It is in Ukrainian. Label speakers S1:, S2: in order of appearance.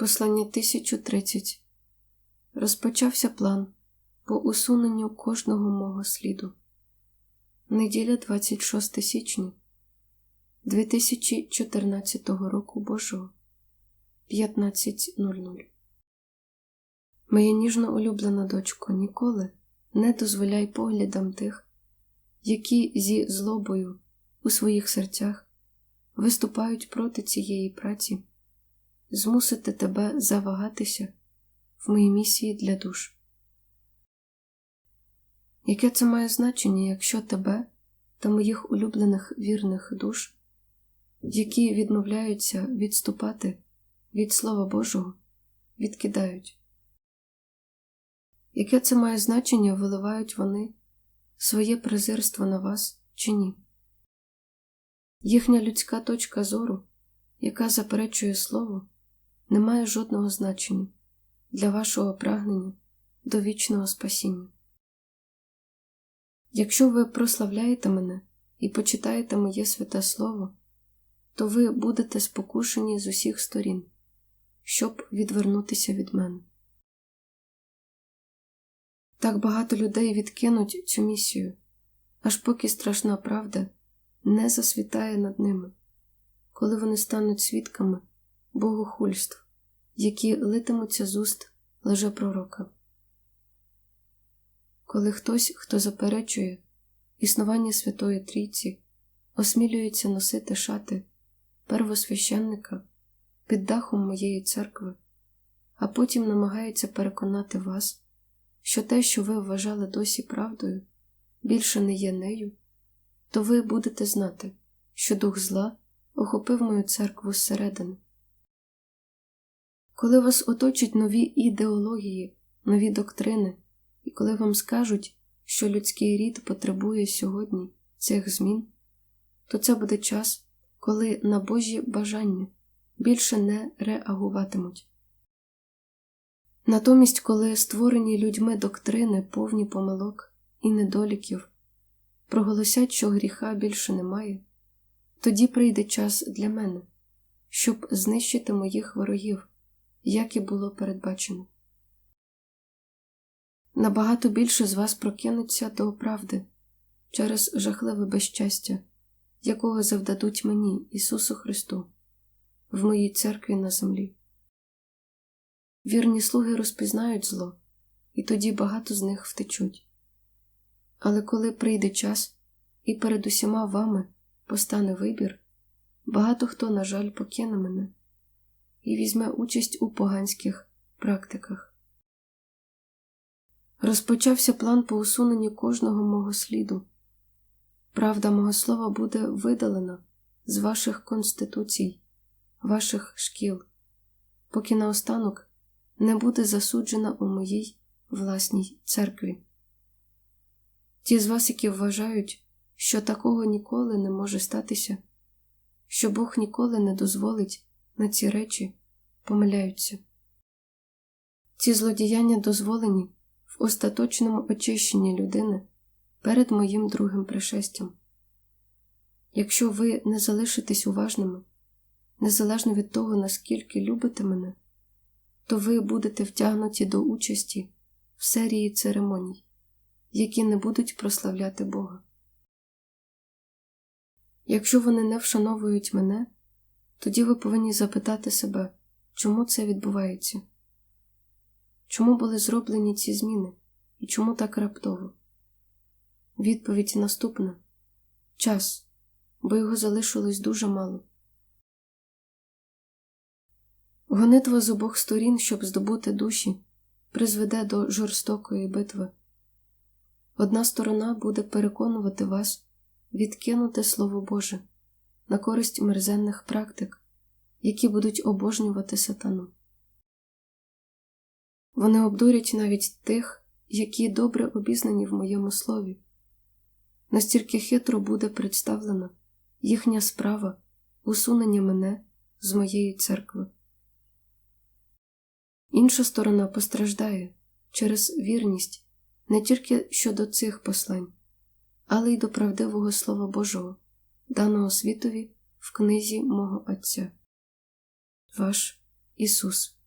S1: Послання 1030 Розпочався план по усуненню кожного мого сліду. Неділя 26 січня 2014 року Божого. 15.00 Моя ніжно улюблена дочко, ніколи не дозволяй поглядам тих, які зі злобою у своїх серцях виступають проти цієї праці, змусити тебе завагатися в моїй місії для душ. Яке це має значення, якщо тебе та моїх улюблених вірних душ, які відмовляються відступати від Слова Божого, відкидають? Яке це має значення, виливають вони своє презирство на вас чи ні? Їхня людська точка зору, яка заперечує слово, не має жодного значення для вашого прагнення до вічного спасіння. Якщо ви прославляєте мене і почитаєте моє святе Слово, то ви будете спокушені з усіх сторін, щоб відвернутися від мене. Так багато людей відкинуть цю місію, аж поки страшна правда не засвітає над ними, коли вони стануть свідками богохульств, які литимуться з уст лжепророка. Коли хтось, хто заперечує існування Святої Трійці, осмілюється носити шати первосвященника під дахом моєї церкви, а потім намагається переконати вас, що те, що ви вважали досі правдою, більше не є нею, то ви будете знати, що дух зла охопив мою церкву зсередини. Коли вас оточать нові ідеології, нові доктрини, і коли вам скажуть, що людський рід потребує сьогодні цих змін, то це буде час, коли на Божі бажання більше не реагуватимуть. Натомість, коли створені людьми доктрини повні помилок і недоліків, проголосять, що гріха більше немає, тоді прийде час для мене, щоб знищити моїх ворогів, як і було передбачено. Набагато більше з вас прокинуться до правди через жахливе безщастя, якого завдадуть мені, Ісусу Христу, в моїй церкві на землі. Вірні слуги розпізнають зло, і тоді багато з них втечуть. Але коли прийде час і перед усіма вами постане вибір, багато хто, на жаль, покине мене і візьме участь у поганських практиках. Розпочався план по усуненню кожного мого сліду. Правда мого слова буде видалена з ваших конституцій, ваших шкіл, поки наостанок не буде засуджена у моїй власній церкві. Ті з вас, які вважають, що такого ніколи не може статися, що Бог ніколи не дозволить на ці речі, помиляються. Ці злодіяння дозволені в остаточному очищенні людини перед моїм другим пришестям. Якщо ви не залишитесь уважними, незалежно від того, наскільки любите мене, то ви будете втягнуті до участі в серії церемоній, які не будуть прославляти Бога. Якщо вони не вшановують мене, тоді ви повинні запитати себе, чому це відбувається, чому були зроблені ці зміни і чому так раптово? Відповідь наступна час, бо його залишилось дуже мало. Гонитва з обох сторін, щоб здобути душі, призведе до жорстокої битви. Одна сторона буде переконувати вас відкинути Слово Боже на користь мерзенних практик, які будуть обожнювати сатану. Вони обдурять навіть тих, які добре обізнані в моєму слові. Настільки хитро буде представлена їхня справа усунення мене з моєї церкви. Інша сторона постраждає через вірність не тільки щодо цих послань, але й до правдивого Слова Божого, даного світові в книзі мого Отця. Ваш Ісус.